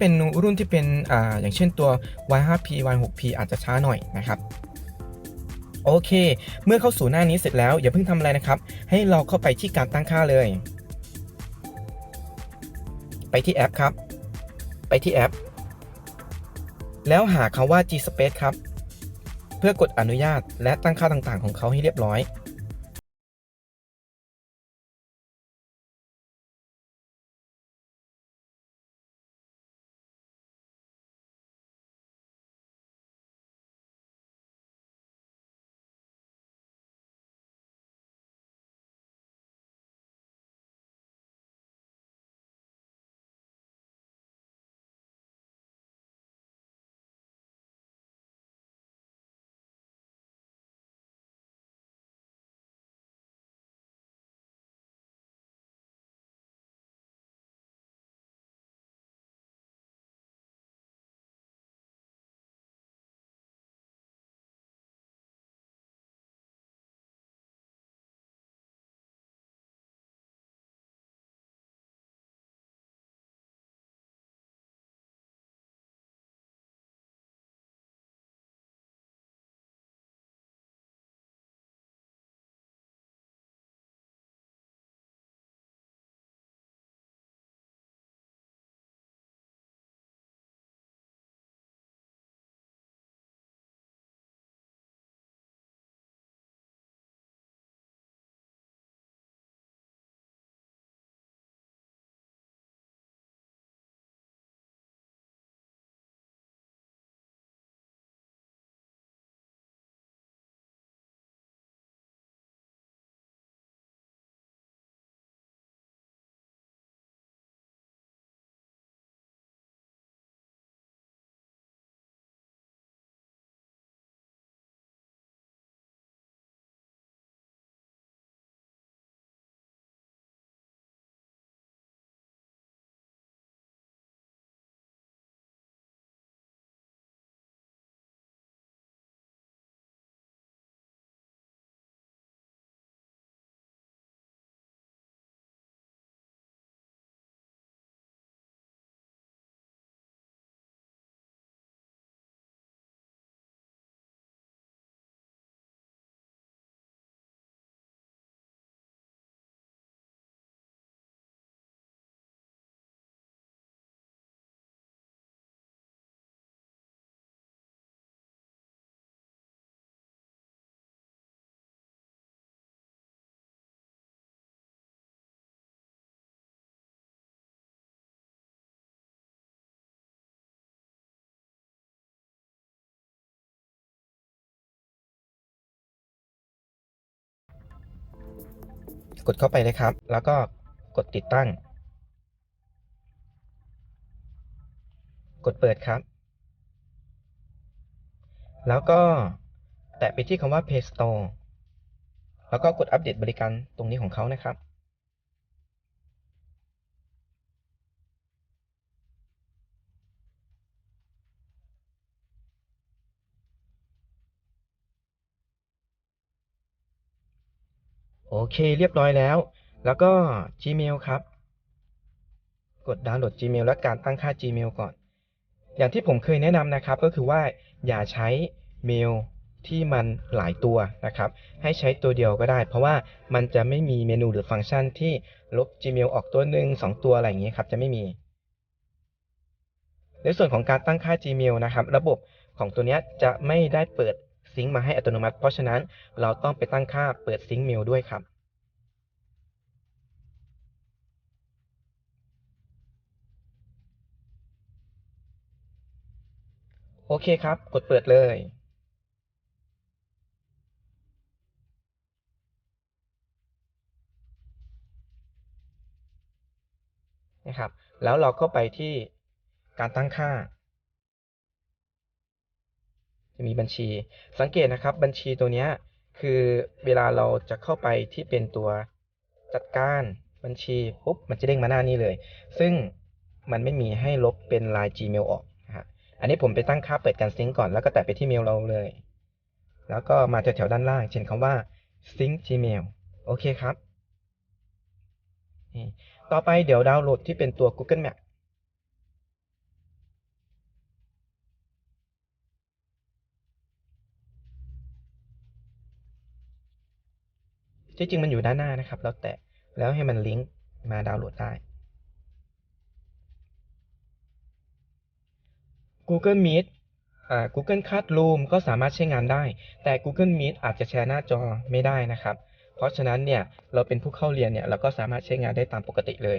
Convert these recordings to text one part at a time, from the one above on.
เป็นรุ่นที่เป็นอ่าอย่างเช่นตัว Y5P Y6P อาจจะช้าหน่อยนะครับโอเค เมื่อเข้าสู่หน้านี้เสร็จแล้วอย่าเพิ่งทำอะไรนะครับ ให้เราเข้าไปที่การตั้งค่าเลย ไปที่แอปครับ ไปที่แอป แล้วหาคำว่า G Space ครับ เพื่อกดอนุญาตและตั้งค่าต่างๆ ของเขาให้เรียบร้อย กดเข้าไปเลยครับ แล้วก็กดติดตั้ง กดเปิดครับ แล้วก็แตะไปที่คำว่า Play Store แล้วก็กดอัปเดตบริการตรงนี้ของเขานะครับ โอเคเรียบร้อยแล้ว แล้วก็ Gmail ครับ กดดาวน์โหลด Gmail และการตั้งค่า Gmail ก่อน อย่างที่ผมเคยแนะนำนะครับ ก็คือว่าอย่าใช้เมลที่มันหลายตัวนะครับ ให้ใช้ตัวเดียวก็ได้ เพราะว่ามันจะไม่มีเมนูหรือฟังก์ชันที่ลบ Gmail ออกตัวหนึ่งสองตัวอะไรอย่างนี้ครับ จะไม่มี ในส่วนของการตั้งค่า Gmail นะครับ ระบบของตัวนี้จะไม่ได้เปิด ซิงค์มาให้อัตโนมัติ เพราะฉะนั้นเราต้องไปตั้งค่าเปิดซิงค์เมลด้วยครับโอเคครับ กดเปิดเลย นะครับ แล้วเราก็ไปที่การตั้งค่า จะมีบัญชี สังเกตนะครับ บัญชีตัวนี้คือเวลาเราจะเข้าไปที่เป็นตัวจัดการบัญชีปุ๊บมันจะเด้งมาหน้านี้เลย ซึ่งมันไม่มีให้ลบเป็นลาย Gmail ออกนะฮะอันนี้ผมไปตั้งค่าเปิดการซิงก์ก่อนแล้วก็แตะไปที่เมลเราเลย แล้วก็มาแถวๆด้านล่าง เช่นคำว่า sync gmail โอเคครับ ต่อไปเดี๋ยวดาวน์โหลดที่เป็นตัว Google Map ที่จริงมันอยู่ด้านหน้านะครับแล้วแต่แล้วให้มันลิงก์มาดาวน์โหลดได้ Google Meet อ่า Google Classroom ก็สามารถใช้งานได้ แต่ Google Meet อาจจะแชร์หน้าจอไม่ได้นะครับ เพราะฉะนั้นเนี่ยเราเป็นผู้เข้าเรียนเนี่ยเราก็สามารถใช้งานได้ตามปกติเลย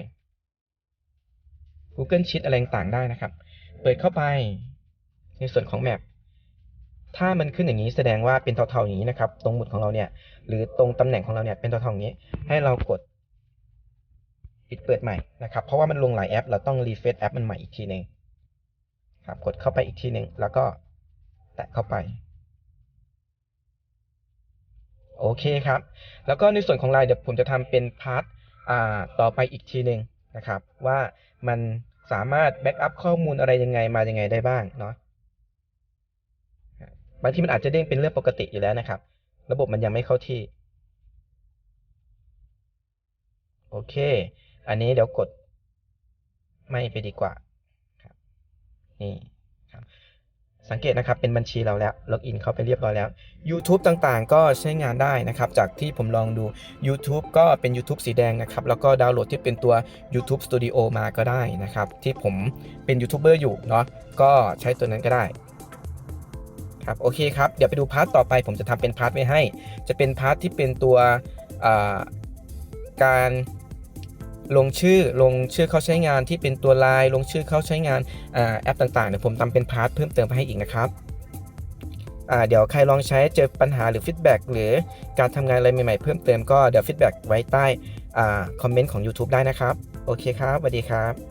Google Sheet อะไรต่างๆได้นะครับ เปิดเข้าไปในส่วนของ Map ถ้ามันขึ้นอย่างนี้แสดงว่าเป็นเทาๆอย่างนี้นะครับ ตรงหมุดของเราเนี่ย หรือตรงตำแหน่งของเราเนี่ยเป็นเทาๆอย่างนี้ ให้เรากดปิดเปิดใหม่นะครับ เพราะว่ามันลงหลายแอป เราต้องรีเฟซแอปมันใหม่อีกทีหนึ่งครับ กดเข้าไปอีกทีหนึ่งแล้วก็แตะเข้าไป โอเคครับ แล้วก็ในส่วนของไลน์เดี๋ยวผมจะทำเป็นพาร์ทอ่าต่อไปอีกทีหนึ่งนะครับ ว่ามันสามารถแบ็กอัพข้อมูลอะไรยังไงมายังไงได้บ้างเนาะ บางทีมันอาจจะเด้งเป็นเรื่องปกติอยู่แล้วนะครับ ระบบมันยังไม่เข้าที่ โอเค อันนี้เดี๋ยวกดไม่ไปดีกว่าครับนี่ครับสังเกตนะครับเป็นบัญชีเราแล้วล็อกอินเข้าไปเรียบร้อยแล้ว YouTube ต่างๆ ก็ใช้งานได้นะครับ จากที่ผมลองดู YouTube ก็เป็น YouTube สีแดงนะครับ แล้วก็ดาวน์โหลดที่เป็นตัว YouTube Studio มาก็ได้นะครับ ที่ผมเป็นยูทูบเบอร์อยู่เนาะก็ใช้ตัวนั้นก็ได้ ครับโอเคครับ เดี๋ยวไปดูพาร์ทต่อไป ผมจะทำเป็นพาร์ทไว้ให้ จะเป็นพาร์ทที่เป็นตัวการลงชื่อลงชื่อเข้าใช้งานที่เป็นตัวลน์ลงชื่อเข้าใช้งานอแอปต่างๆเดี๋ยวผมทำเป็นพาร์ทเพิ่มเติมไปให้อีกนะครับเดี๋ยวใครลองใช้เจอปัญหาหรือฟีดแบ็กหรือการทำงานอะไรใหม่ๆเพิ่มเติมก็เดี๋ยวฟีดแบ็กไว้ใต้อคอมเมนต์ของ YouTube ได้นะครับ โอเคครับสวัสดีครับ